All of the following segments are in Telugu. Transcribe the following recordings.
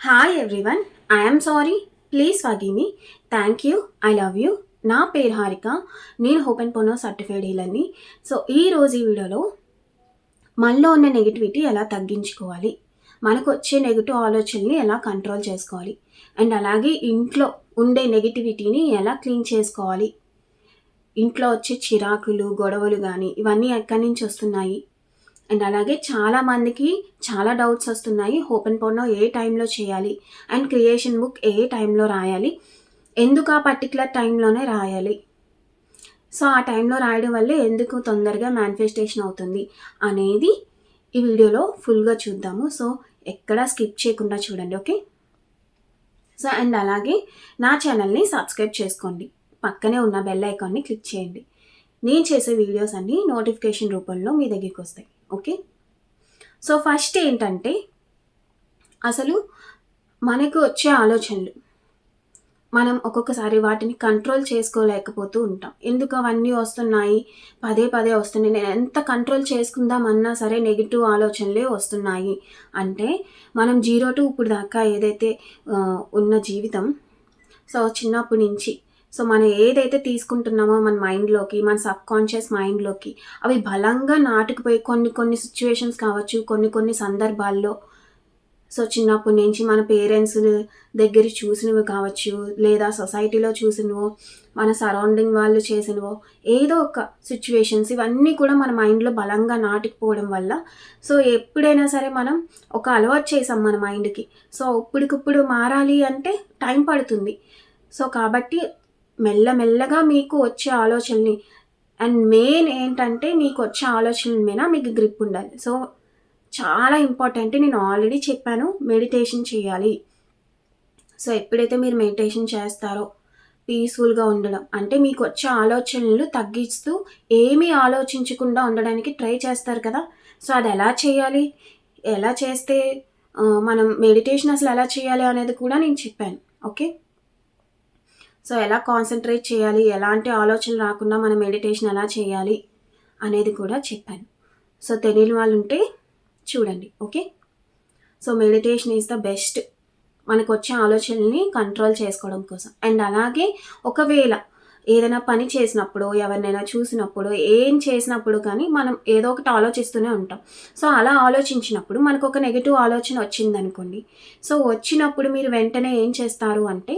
Hi everyone I'm sorry please forgive me thank you I love you నా పేరు హారిక. నేను హోపెన్ పోనో సర్టిఫైడ్ హీలర్ని సో ఈ రోజు ఈ వీడియోలో మనలో ఉన్న నెగిటివిటీ ఎలా తగ్గించుకోవాలి? మనకు వచ్చే నెగిటివ్ ఆలోచనని ఎలా కంట్రోల్ చేసుకోవాలి? అండ్ అలాగే ఇంట్లో ఉండే నెగిటివిటీని ఎలా క్లీన్ చేసుకోవాలి? ఇంట్లో వచ్చే చిరాకులు గొడవలు కానీ ఇవన్నీ ఎక్కడి నుంచి వస్తున్నాయి? అండ్ అలాగే చాలా మందికి చాలా డౌట్స్ వస్తున్నాయి. ఓపెన్ పోర్నో ఏ టైంలో చేయాలి? అండ్ క్రియేషన్ బుక్ ఏ టైంలో రాయాలి? ఎందుకు ఆ పర్టికులర్ టైంలోనే రాయాలి? సో ఆ టైంలో రాయడం వల్ల ఎందుకు తొందరగా మేనిఫెస్టేషన్ అవుతుంది అనేది ఈ వీడియోలో ఫుల్గా చూద్దాము. సో ఎక్కడా స్కిప్ చేయకుండా చూడండి ఓకే? సో అండ్ అలాగే నా ఛానల్ని సబ్స్క్రైబ్ చేసుకోండి. పక్కనే ఉన్న బెల్ ఐకాన్ని క్లిక్ చేయండి. నేను చేసే వీడియోస్ అన్నీ నోటిఫికేషన్ రూపంలో మీ దగ్గరికి వస్తాయి. ఓకే? సో ఫస్ట్ ఏంటంటే అసలు మనకు వచ్చే ఆలోచనలు. మనం ఒక్కొక్కసారి వాటిని కంట్రోల్ చేసుకోలేకపోతూ ఉంటాం. ఎందుకు అవన్నీ వస్తున్నాయి? పదే పదే వస్తున్నాయి. నేను ఎంత కంట్రోల్ చేసుకుందామన్నా సరే నెగిటివ్ ఆలోచనలే వస్తున్నాయి. అంటే మనం జీరో టు ఇప్పుడు దాకా ఏదైతే ఉన్న జీవితం సో చిన్నప్పటి నుంచి సో మనం ఏదైతే తీసుకుంటున్నామో మన మైండ్లోకి మన సబ్ కాన్షియస్ మైండ్లోకి అవి బలంగా నాటుకుపోయి కొన్ని కొన్ని సిచ్యువేషన్స్ కావచ్చు కొన్ని కొన్ని సందర్భాల్లో. సో చిన్నప్పటి నుంచి మన పేరెంట్స్ దగ్గర చూసినవి కావచ్చు లేదా సొసైటీలో చూసినవో మన సరౌండింగ్ వాళ్ళు చేసినవో ఏదో ఒక సిచ్యువేషన్స్ ఇవన్నీ కూడా మన మైండ్లో బలంగా నాటుకుపోవడం వల్ల. సో ఎప్పుడైనా సరే మనం ఒక అలవాటు చేసాం మన మైండ్కి. సో ఇప్పటికిప్పుడు మారాలి అంటే టైం పడుతుంది. సో కాబట్టి మెల్లమెల్లగా మీకు వచ్చే ఆలోచనని అండ్ మెయిన్ ఏంటంటే మీకు వచ్చే ఆలోచనల మీద మీకు గ్రిప్ ఉండాలి. సో చాలా ఇంపార్టెంట్ నేను ఆల్రెడీ చెప్పాను మెడిటేషన్ చేయాలి. సో ఎప్పుడైతే మీరు మెడిటేషన్ చేస్తారో పీస్ఫుల్గా ఉండడం అంటే మీకు వచ్చే ఆలోచనలు తగ్గిస్తూ ఏమీ ఆలోచించకుండా ఉండడానికి ట్రై చేస్తారు కదా. సో అది ఎలా చేయాలి? ఎలా చేస్తే మనం మెడిటేషన్ అసలు ఎలా చేయాలి అనేది కూడా నేను చెప్పాను. ఓకే? సో ఎలా కాన్సన్ట్రేట్ చేయాలి? ఎలాంటి ఆలోచన రాకుండా మనం మెడిటేషన్ ఎలా చేయాలి? అనేది కూడా చెప్పాను. సో తెలియని వాళ్ళు ఉంటే చూడండి okay? So meditation is the best మనకు వచ్చే ఆలోచనల్ని కంట్రోల్ చేసుకోవడం కోసం. అండ్ అలాగే ఒకవేళ ఏదైనా పని చేసినప్పుడు ఎవరినైనా చూసినప్పుడు ఏం చేసినప్పుడు కానీ మనం ఏదో ఒకటి ఆలోచిస్తూనే ఉంటాం. సో అలా ఆలోచించినప్పుడు మనకు ఒక నెగిటివ్ ఆలోచన వచ్చిందనుకోండి. సో వచ్చినప్పుడు మీరు వెంటనే ఏం చేస్తారు అంటే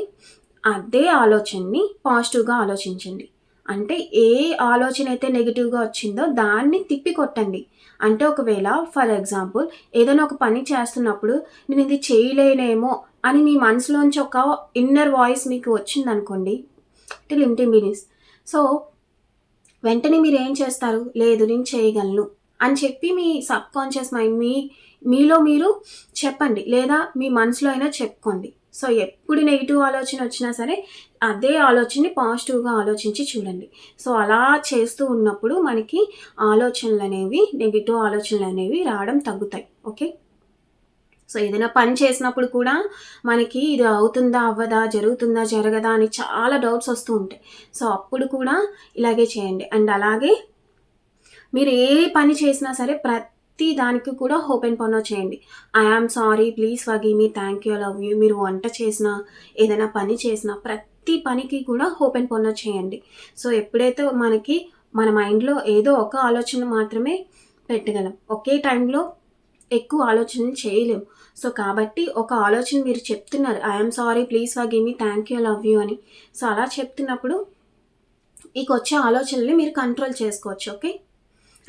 అదే ఆలోచనని పాజిటివ్గా ఆలోచించండి. అంటే ఏ ఆలోచన అయితే నెగిటివ్గా వచ్చిందో దాన్ని తిప్పి కొట్టండి. అంటే ఒకవేళ ఫర్ ఎగ్జాంపుల్ ఏదైనా ఒక పని చేస్తున్నప్పుడు నేను ఇది చేయలేనేమో అని మీ మనసులోంచి ఒక ఇన్నర్ వాయిస్ మీకు వచ్చిందనుకోండి అంటే లిమిటింగ్ మీనింగ్స్ సో వెంటనే మీరు ఏం చేస్తారు? లేదు నేను చేయగలను అని చెప్పి మీ సబ్ కాన్షియస్ మైండ్ మీ మీలో మీరు చెప్పండి లేదా మీ మనసులో అయినా చెప్పుకోండి. సో ఎప్పుడు నెగిటివ్ ఆలోచన వచ్చినా సరే అదే ఆలోచనని పాజిటివ్గా ఆలోచించి చూడండి. సో అలా చేస్తూ ఉన్నప్పుడు మనకి ఆలోచనలు అనేవి నెగిటివ్ ఆలోచనలు అనేవి రావడం తగ్గుతాయి. ఓకే? సో ఏదైనా పని చేసినప్పుడు కూడా మనకి ఇది అవుతుందా అవ్వదా జరుగుతుందా జరగదా అని చాలా డౌట్స్ వస్తూ ఉంటాయి. సో అప్పుడు కూడా ఇలాగే చేయండి. అండ్ అలాగే మీరు ఏ పని చేసినా సరే ప్రతి దానికి కూడా ఓపెన్ పనో చేయండి. I am sorry please forgive me thank you love you మీరు వంట చేసినా ఏదైనా పని చేసినా ప్రతి పనికి కూడా ఓపెన్ పనో చేయండి. సో ఎప్పుడైతే మనకి మన మైండ్లో ఏదో ఒక ఆలోచన మాత్రమే పెట్టగలం. ఒకే టైంలో ఎక్కువ ఆలోచనలు చేయలేము సో కాబట్టి ఒక ఆలోచన మీరు చెప్తున్నారు I'm sorry please for me thank you love you అని. సో అలా చెప్తున్నప్పుడు మీకు వచ్చే ఆలోచనల్ని మీరు కంట్రోల్ చేసుకోవచ్చు ఓకే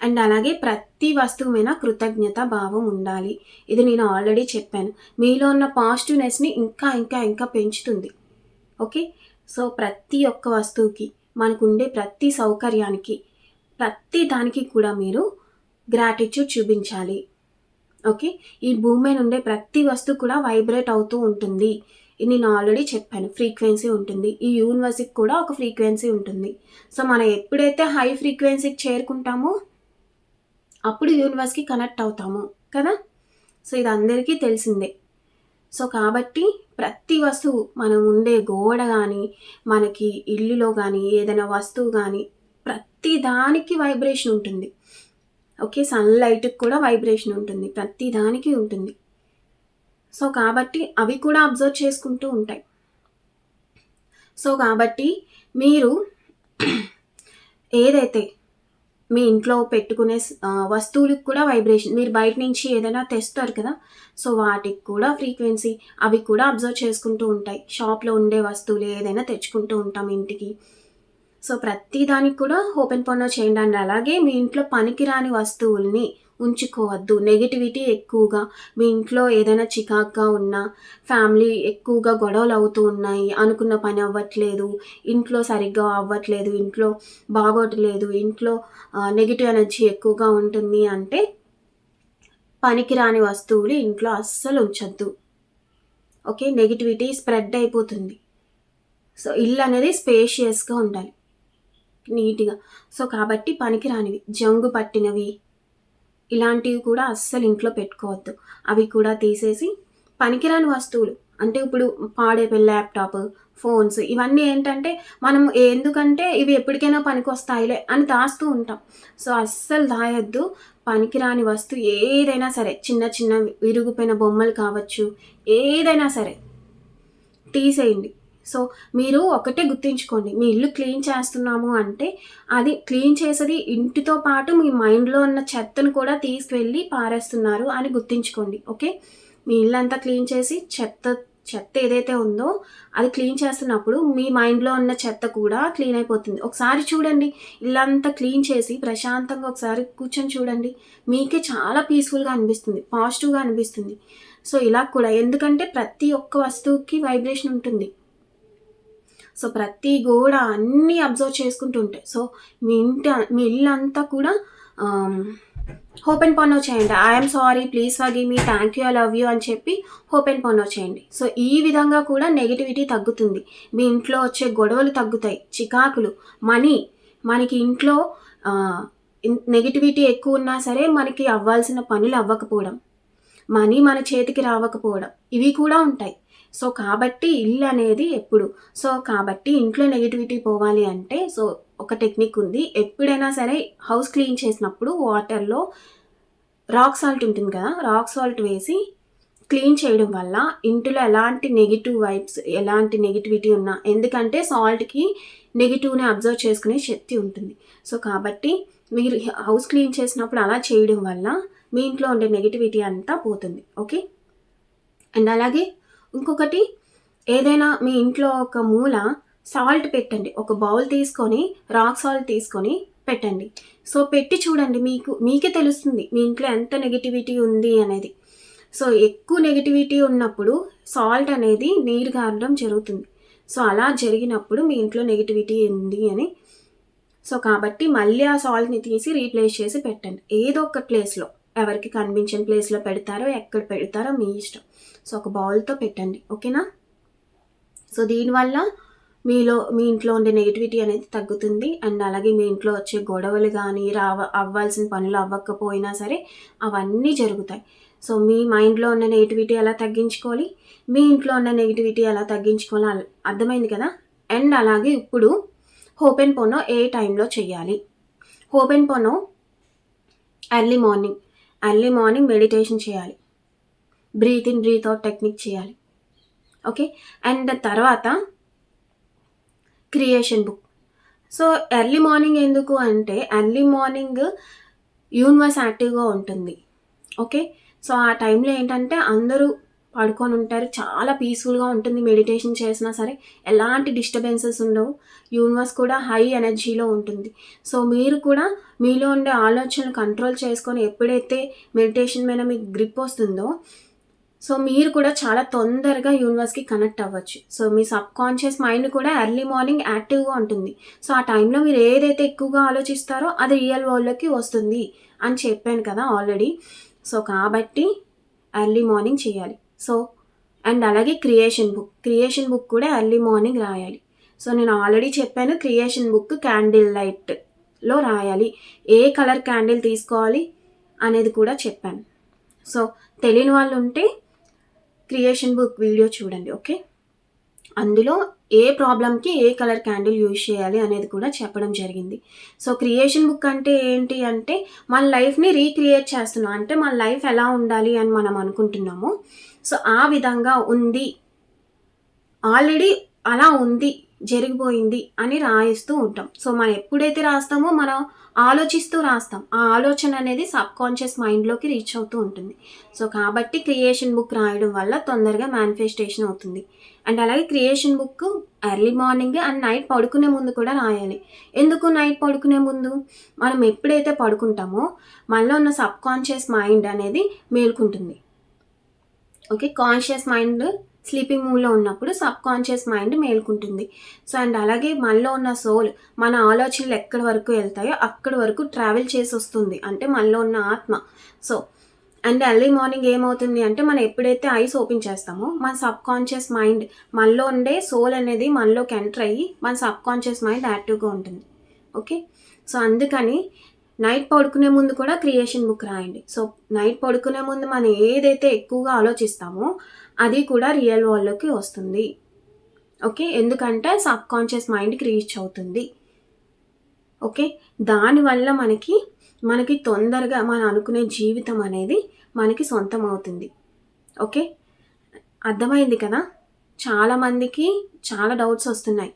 అండ్ అలాగే ప్రతి వస్తువు మీద కృతజ్ఞత భావం ఉండాలి. ఇది నేను ఆల్రెడీ చెప్పాను. మీలో ఉన్న పాజిటివ్నెస్ని ఇంకా ఇంకా ఇంకా పెంచుతుంది. ఓకే? సో ప్రతి ఒక్క వస్తువుకి మనకు ఉండే ప్రతి సౌకర్యానికి ప్రతి దానికి కూడా మీరు గ్రాటిట్యూడ్ చూపించాలి. ఓకే? ఈ భూమి మీద ఉండే ప్రతి వస్తువు కూడా వైబ్రేట్ అవుతూ ఉంటుంది. ఇది నేను ఆల్రెడీ చెప్పాను. ఫ్రీక్వెన్సీ ఉంటుంది. ఈ యూనివర్స్కి కూడా ఒక ఫ్రీక్వెన్సీ ఉంటుంది. సో మనం ఎప్పుడైతే హై ఫ్రీక్వెన్సీకి చేరుకుంటామో అప్పుడు యూనివర్స్కి కనెక్ట్ అవుతాము కదా? సో ఇది అందరికీ తెలిసిందే. సో కాబట్టి ప్రతి వస్తువు మనం ఉండే గోడ కానీ మనకి ఇల్లులో కానీ ఏదైనా వస్తువు కానీ ప్రతి దానికి వైబ్రేషన్ ఉంటుంది. ఓకే? సన్లైట్కి కూడా వైబ్రేషన్ ఉంటుంది. ప్రతి దానికి ఉంటుంది. సో కాబట్టి అవి కూడా అబ్జర్వ్ చేసుకుంటూ ఉంటాయి. సో కాబట్టి మీరు ఏదైతే మీ ఇంట్లో పెట్టుకునే వస్తువులకు కూడా వైబ్రేషన్ మీరు బయట నుంచి ఏదైనా తెస్తారు కదా సో వాటికి కూడా ఫ్రీక్వెన్సీ అవి కూడా అబ్జర్వ్ చేసుకుంటూ ఉంటాయి. షాప్లో ఉండే వస్తువులు ఏదైనా తెచ్చుకుంటూ ఉంటాం ఇంటికి. సో ప్రతి దానికి కూడా ఓపెన్ పన్ను చేయండి. అండ్ అలాగే మీ ఇంట్లో పనికిరాని వస్తువుల్ని ఉంచుకోవద్దు. నెగిటివిటీ ఎక్కువగా మీ ఇంట్లో ఏదైనా చికాక్గా ఉన్నా ఫ్యామిలీ ఎక్కువగా గొడవలు అవుతూ ఉన్నాయి అనుకున్న పని అవ్వట్లేదు ఇంట్లో సరిగ్గా అవ్వట్లేదు ఇంట్లో బాగోట్లేదు ఇంట్లో నెగిటివ్ ఎనర్జీ ఎక్కువగా ఉంటుంది అంటే పనికిరాని వస్తువులు ఇంట్లో అస్సలు ఉంచద్దు. ఓకే నెగిటివిటీ స్ప్రెడ్ అయిపోతుంది. సో ఇల్లు అనేది స్పేషియస్గా ఉండాలి. నీట్గా సో కాబట్టి పనికిరానివి జంగు పట్టినవి ఇలాంటివి కూడా అస్సలు ఇంట్లో పెట్టుకోవద్దు. అవి కూడా తీసేసి పనికిరాని వస్తువులు. అంటే ఇప్పుడు పాడైపోయిన ల్యాప్టాప్ ఫోన్స్ ఇవన్నీ ఏంటంటే మనం ఎందుకంటే ఇవి ఎప్పటికైనా పనికి వస్తాయిలే అని దాస్తూ ఉంటాం. సో అస్సలు దాయొద్దు. పనికిరాని వస్తువు ఏదైనా సరే చిన్న చిన్న విరిగిపోయిన బొమ్మలు కావచ్చు ఏదైనా సరే తీసేయండి. సో మీరు ఒకటే గుర్తించుకోండి మీ ఇల్లు క్లీన్ చేస్తున్నాము అంటే అది క్లీన్ చేసేది ఇంటితో పాటు మీ మైండ్లో ఉన్న చెత్తను కూడా తీసుకువెళ్ళి పారేస్తున్నారు అని గుర్తించుకోండి ఓకే? మీ ఇల్లు అంతా క్లీన్ చేసి చెత్త చెత్త ఏదైతే ఉందో అది క్లీన్ చేస్తున్నప్పుడు మీ మైండ్లో ఉన్న చెత్త కూడా క్లీన్ అయిపోతుంది. ఒకసారి చూడండి ఇల్లంతా క్లీన్ చేసి ప్రశాంతంగా ఒకసారి కూర్చొని చూడండి మీకే చాలా పీస్ఫుల్గా అనిపిస్తుంది పాజిటివ్గా అనిపిస్తుంది. సో ఇలా కూడా ఎందుకంటే ప్రతి ఒక్క వస్తువుకి వైబ్రేషన్ ఉంటుంది. సో ప్రతి గోడ అన్నీ అబ్జర్వ్ చేసుకుంటూ ఉంటాయి సో మీ ఇంటి మీ ఇల్లు అంతా కూడా ఓపెన్ పన్ను చేయండి. I'm sorry please forgive me thank you I love you అని చెప్పి ఓపెన్ పన్ను చేయండి. సో ఈ విధంగా కూడా నెగిటివిటీ తగ్గుతుంది. మీ ఇంట్లో వచ్చే గొడవలు తగ్గుతాయి. చికాకులు మనీ మనకి ఇంట్లో నెగిటివిటీ ఎక్కువ ఉన్నా సరే మనకి అవ్వాల్సిన పనులు అవ్వకపోవడం. మనీ మన చేతికి రావకపోవడం. ఇవి కూడా ఉంటాయి. సో కాబట్టి ఇల్లు అనేది ఎప్పుడు? సో కాబట్టి ఇంట్లో నెగిటివిటీ పోవాలి అంటే సో ఒక టెక్నిక్ ఉంది. ఎప్పుడైనా సరే హౌస్ క్లీన్ చేసినప్పుడు వాటర్లో రాక్ సాల్ట్ ఉంటుంది కదా రాక్ సాల్ట్ వేసి క్లీన్ చేయడం వల్ల ఇంటిలో ఎలాంటి నెగిటివ్ వైబ్స్ ఎలాంటి నెగిటివిటీ ఉన్నా ఎందుకంటే సాల్ట్కి నెగిటివ్ని అబ్జర్వ్ చేసుకునే శక్తి ఉంటుంది. సో కాబట్టి మీరు హౌస్ క్లీన్ చేసినప్పుడు అలా చేయడం వల్ల మీ ఇంట్లో ఉండే నెగిటివిటీ అంతా పోతుంది. ఓకే అండ్ అలాగే ఇంకొకటి ఏదైనా మీ ఇంట్లో ఒక మూల సాల్ట్ పెట్టండి. ఒక బౌల్ తీసుకొని రాక్ సాల్ట్ తీసుకొని పెట్టండి. సో పెట్టి చూడండి. మీకు మీకే తెలుస్తుంది మీ ఇంట్లో ఎంత నెగిటివిటీ ఉంది అనేది. సో ఎక్కువ నెగిటివిటీ ఉన్నప్పుడు సాల్ట్ అనేది నీరు గారడం జరుగుతుంది. సో అలా జరిగినప్పుడు మీ ఇంట్లో నెగిటివిటీ ఉంది అని. సో కాబట్టి మళ్ళీ ఆ సాల్ట్ని తీసి రీప్లేస్ చేసి పెట్టండి. ఏదో ఒక ప్లేస్లో. ఎవరికి కనిపించని ప్లేస్లో పెడతారో ఎక్కడ పెడతారో మీ ఇష్టం. సో ఒక బౌల్తో పెట్టండి. ఓకేనా సో దీనివల్ల మీలో మీ ఇంట్లో ఉండే నెగిటివిటీ అనేది తగ్గుతుంది. అండ్ అలాగే మీ ఇంట్లో వచ్చే గొడవలు కానీ రావ అవ్వాల్సిన పనులు అవ్వకపోయినా సరే అవన్నీ జరుగుతాయి. సో మీ మైండ్లో ఉన్న నెగిటివిటీ ఎలా తగ్గించుకోవాలి? మీ ఇంట్లో ఉన్న నెగిటివిటీ ఎలా తగ్గించుకోవాలి? అర్థమైంది కదా? అండ్ అలాగే ఇప్పుడు హోపెన్ పోనో ఏ టైంలో చేయాలి హోపెన్ పోనో early morning early morning meditation చేయాలి. Breathe in breathe out technique చేయాలి. ఓకే? అండ్ తర్వాత creation book. So early morning ఎందుకు అంటే ఎర్లీ మార్నింగ్ యూనివర్స్ యాక్టివ్గా ఉంటుంది. ఓకే? సో ఆ టైంలో ఏంటంటే అందరూ పడుకొని ఉంటారు. చాలా పీస్ఫుల్గా ఉంటుంది మెడిటేషన్ చేసినా సరే. ఎలాంటి డిస్టర్బెన్సెస్ ఉండవు. యూనివర్స్ కూడా హై ఎనర్జీలో ఉంటుంది. సో మీరు కూడా మీలో ఉండే ఆలోచనలు కంట్రోల్ చేసుకొని ఎప్పుడైతే మెడిటేషన్ మీద మీకు గ్రిప్ వస్తుందో సో మీరు కూడా చాలా తొందరగా యూనివర్స్కి కనెక్ట్ అవ్వచ్చు. సో మీ సబ్ కాన్షియస్ మైండ్ కూడా ఎర్లీ మార్నింగ్ యాక్టివ్గా ఉంటుంది. సో ఆ టైంలో మీరు ఏదైతే ఎక్కువగా ఆలోచిస్తారో అది రియల్ వరల్డ్లోకి వస్తుంది అని చెప్పాను కదా ఆల్రెడీ సో కాబట్టి ఎర్లీ మార్నింగ్ చేయాలి. సో అండ్ అలాగే క్రియేషన్ బుక్. క్రియేషన్ బుక్ కూడా ఎర్లీ మార్నింగ్ రాయాలి. సో నేను ఆల్రెడీ చెప్పాను క్రియేషన్ బుక్ క్యాండిల్ లైట్లో రాయాలి. ఏ కలర్ క్యాండిల్ తీసుకోవాలి అనేది కూడా చెప్పాను. సో తెలియని వాళ్ళు ఉంటే క్రియేషన్ బుక్ వీడియో చూడండి ఓకే? అందులో ఏ ప్రాబ్లంకి ఏ కలర్ క్యాండిల్ యూజ్ చేయాలి అనేది కూడా చెప్పడం జరిగింది. సో క్రియేషన్ బుక్ అంటే ఏంటి అంటే మన లైఫ్ని రీక్రియేట్ చేస్తున్నాం. అంటే మన లైఫ్ ఎలా ఉండాలి అని మనం అనుకుంటున్నాము. సో ఆ విధంగా ఉంది. ఆల్రెడీ అలా ఉంది జరిగిపోయింది అని రాయిస్తూ ఉంటాం. సో మనం ఎప్పుడైతే రాస్తామో మనం ఆలోచిస్తూ రాస్తాం. ఆ ఆలోచన అనేది సబ్ కాన్షియస్ మైండ్లోకి రీచ్ అవుతూ ఉంటుంది. సో కాబట్టి క్రియేషన్ బుక్ రాయడం వల్ల తొందరగా మేనిఫెస్టేషన్ అవుతుంది. అండ్ అలాగే creation book early morning and night పడుకునే ముందు కూడా రాయాలి. ఎందుకు నైట్ పడుకునే ముందు? మనం ఎప్పుడైతే పడుకుంటామో మనలో ఉన్న సబ్ కాన్షియస్ మైండ్ అనేది మేల్కుంటుంది. ఓకే? కాన్షియస్ మైండ్ స్లీపింగ్ మూడ్లో ఉన్నప్పుడు సబ్ కాన్షియస్ మైండ్ మేల్కుంటుంది. సో అండ్ అలాగే మనలో ఉన్న సోల్ మన ఆలోచనలు ఎక్కడి వరకు వెళ్తాయో అక్కడి వరకు ట్రావెల్ చేసి వస్తుంది అంటే మనలో ఉన్న ఆత్మ. సో అండ్ ఎర్లీ మార్నింగ్ ఏమవుతుంది అంటే మనం ఎప్పుడైతే ఐస్ ఓపెన్ చేస్తామో మన సబ్ కాన్షియస్ మైండ్ మనలో ఉండే సోల్ అనేది మనలోకి ఎంటర్ అయ్యి మన సబ్ కాన్షియస్ మైండ్ యాక్టివ్గా ఉంటుంది. ఓకే? సో అందుకని నైట్ పడుకునే ముందు కూడా క్రియేషన్ బుక్ రాయండి. సో నైట్ పడుకునే ముందు మనం ఏదైతే ఎక్కువగా ఆలోచిస్తామో అది కూడా రియల్ వరల్డ్లోకి వస్తుంది. ఓకే? ఎందుకంటే సబ్ కాన్షియస్ మైండ్కి రీచ్ అవుతుంది. ఓకే? దానివల్ల మనకి మనకి తొందరగా మనం అనుకునే జీవితం అనేది మనకి సొంతం అవుతుంది ఓకే? అర్థమైంది కదా? చాలామందికి చాలా డౌట్స్ వస్తున్నాయి.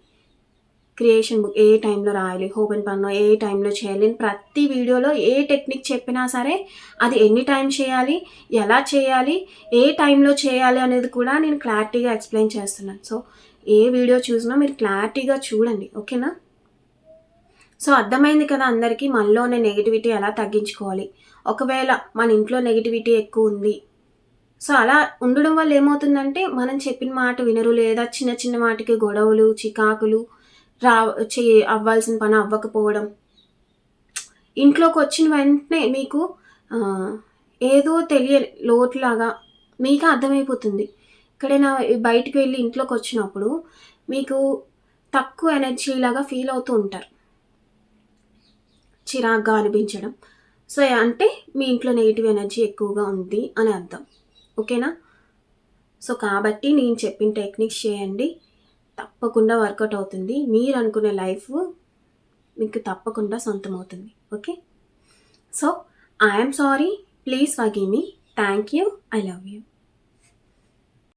క్రియేషన్ బుక్ ఏ టైంలో రాయాలి హోపెన్ పన్ను ఏ టైంలో చేయాలి నేను ప్రతి వీడియోలో ఏ టెక్నిక్ చెప్పినా సరే అది ఎన్ని టైం చేయాలి ఎలా చేయాలి ఏ టైంలో చేయాలి అనేది కూడా నేను క్లారిటీగా ఎక్స్ప్లెయిన్ చేస్తున్నాను. సో ఏ వీడియో చూసినా మీరు క్లారిటీగా చూడండి ఓకేనా? సో అర్థమైంది కదా అందరికీ మనలోనే నెగిటివిటీ ఎలా తగ్గించుకోవాలి? ఒకవేళ మన ఇంట్లో నెగిటివిటీ ఎక్కువ ఉంది సో అలా ఉండడం వల్ల ఏమవుతుందంటే మనం చెప్పిన మాట వినరు లేదా చిన్న చిన్న వాటికి గొడవలు చికాకులు రా చే అవ్వాల్సిన పని అవ్వకపోవడం. ఇంట్లోకి వచ్చిన వెంటనే మీకు ఏదో తెలియని లోటులాగా మీకు అర్థమైపోతుంది. ఎక్కడైనా బయటికి వెళ్ళి ఇంట్లోకి వచ్చినప్పుడు మీకు తక్కువ ఎనర్జీ లాగా ఫీల్ అవుతూ ఉంటారు. చిరాగ్గా అనిపించడం. సో అంటే మీ ఇంట్లో నెగిటివ్ ఎనర్జీ ఎక్కువగా ఉంది అని అర్థం. ఓకేనా? సో కాబట్టి నేను చెప్పిన టెక్నిక్స్ చేయండి. తప్పకుండా వర్కౌట్ అవుతుంది. మీరు అనుకునే లైఫ్ మీకు తప్పకుండా సొంతం అవుతుంది. Okay? So I'm sorry please వగీ me thank you I love you